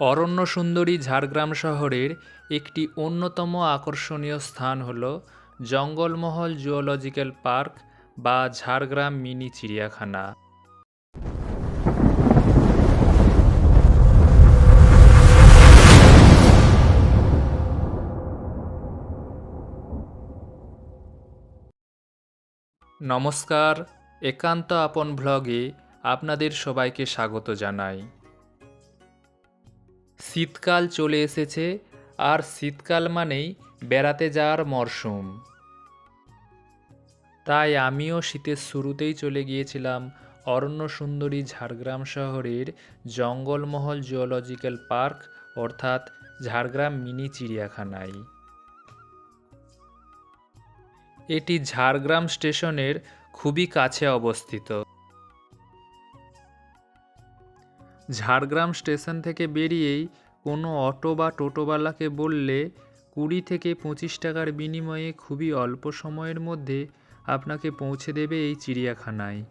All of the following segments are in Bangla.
অরণ্য সুন্দরী ঝাড়গ্রাম শহরের একটি অন্যতম আকর্ষণীয় স্থান হল জঙ্গলমহল জুওলজিক্যাল পার্ক বা ঝাড়গ্রাম মিনি চিড়িয়াখানা। নমস্কার, একান্ত আপন ভ্লগে আপনাদের সবাইকে স্বাগত জানাই। শীতকাল চলে এসেছে, আর শীতকাল মানেই বেড়াতে যাওয়ার মরশুম। তাই আমিও শীতের শুরুতেই চলে গিয়েছিলাম অরণ্য সুন্দরী ঝাড়গ্রাম শহরের জঙ্গলমহল জুওলজিক্যাল পার্ক, অর্থাৎ ঝাড়গ্রাম মিনি চিড়িয়াখানায়। এটি ঝাড়গ্রাম স্টেশনের খুবই কাছে অবস্থিত। ঝাড়গ্রাম স্টেশন থেকে বেরিয়েই কোনো অটো বা টোটোওয়ালাকে বললে কুড়ি থেকে পঁচিশ টাকার বিনিময়ে খুবই অল্প সময়ের মধ্যে আপনাকে পৌঁছে দেবে এই চিড়িয়াখানায়।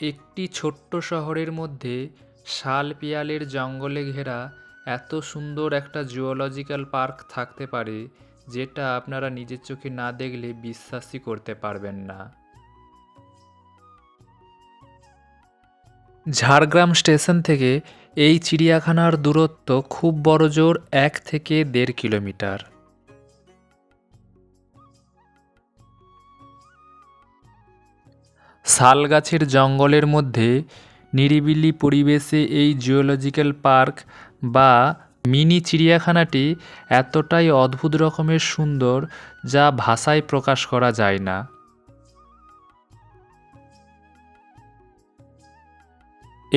একটি ছোট্ট শহরের মধ্যে শাল পিয়ালের জঙ্গলে ঘেরা এত সুন্দর একটা জুওলজিক্যাল পার্ক থাকতে পারে, যেটা আপনারা নিজের চোখে না দেখলে বিশ্বাসই করতে পারবেন না। ঝাড়গ্রাম স্টেশন থেকে এই চিড়িয়াখানার দূরত্ব খুব বড় জোর এক থেকে দেড় কিলোমিটার। শাল গাছের জঙ্গলের মধ্যে নিরিবিলি পরিবেশে এই জিওলজিক্যাল পার্ক বা মিনি চিড়িয়াখানাটি এতটাই অদ্ভুত রকমের সুন্দর যা ভাষায় প্রকাশ করা যায় না।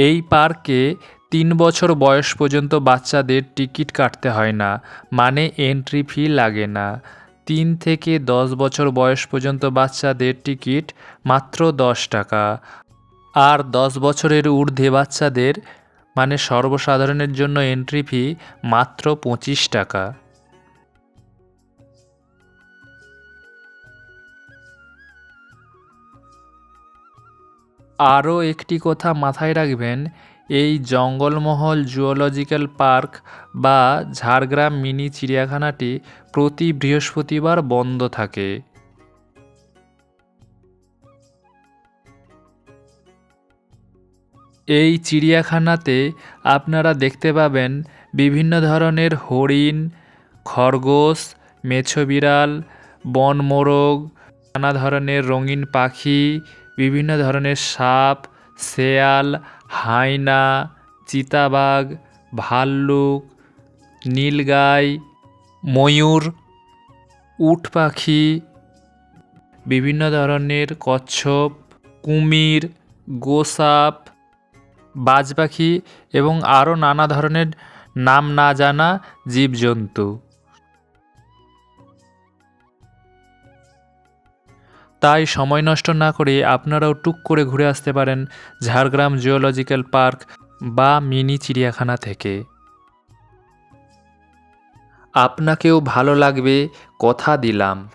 এই পার্কে তিন বছর বয়স পর্যন্ত বাচ্চাদের টিকিট কাটতে হয় না মানে এন্ট্রি ফি লাগে না। তিন থেকে দশ বছর বয়স পর্যন্ত বাচ্চাদের টিকিট মাত্র দশ টাকা। আর দশ বছরের ঊর্ধ্বে বাচ্চাদের মানে সর্বসাধারণের জন্য এন্ট্রি ফি মাত্র পঁচিশ টাকা। আরও একটি কথা মাথায় রাখবেন, এই জঙ্গলমহল জুওলজিক্যাল পার্ক বা ঝাড়গ্রাম মিনি চিড়িয়াখানাটি প্রতি বৃহস্পতিবার বন্ধ থাকে। এই চিড়িয়াখানাতে আপনারা দেখতে পাবেন বিভিন্ন ধরনের হরিণ, খরগোশ মেছো বিড়াল বনমোরগ, নানা ধরনের রঙিন পাখি বিভিন্ন ধরনের সাপ, শেয়াল হায়না চিতাবাঘ, ভাল্লুক, নীলগাই, ময়ূর, উট পাখি, বিভিন্ন ধরনের কচ্ছপ, কুমির, গোসাপ বাজ পাখি এবং আরও নানা ধরনের নাম না জানা জীবজন্তু। তাই সময় নষ্ট না করে আপনারাও টুক করে ঘুরে আসতে পারেন ঝাড়গ্রাম জিওলজিক্যাল পার্ক বা মিনি চিড়িয়াখানা থেকে। আপনাকেও ভালো লাগবে, কথা দিলাম।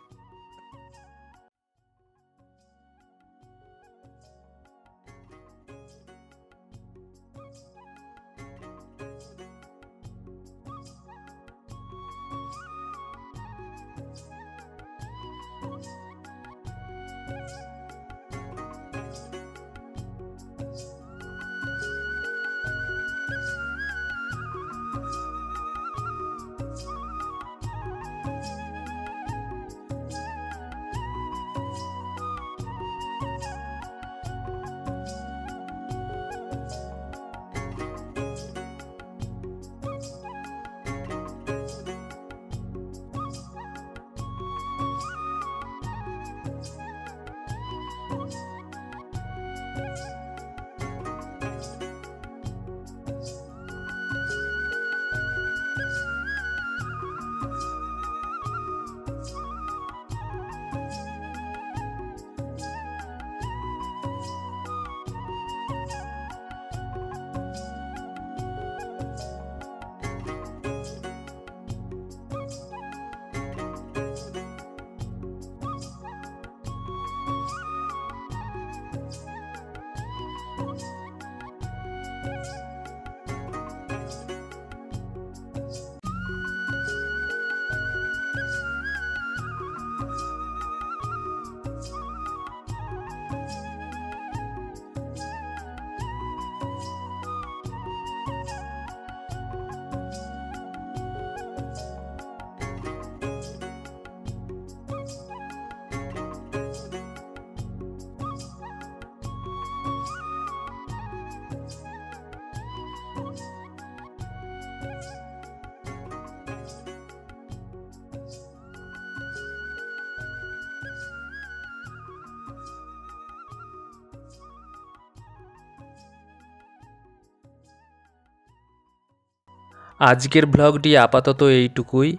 আজকের ব্লগটি আপাতত এইটুকুই।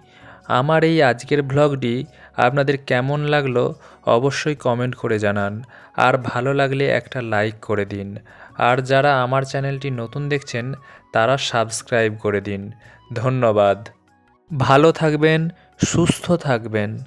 আমার এই আজকের ব্লগটি আপনাদের কেমন লাগল অবশ্যই কমেন্ট করে জানান। আর ভালো লাগলে একটা লাইক করে দিন। আর যারা আমার চ্যানেলটি নতুন দেখছেন, তারা সাবস্ক্রাইব করে দিন। ধন্যবাদ। ভালো থাকবেন, সুস্থ থাকবেন।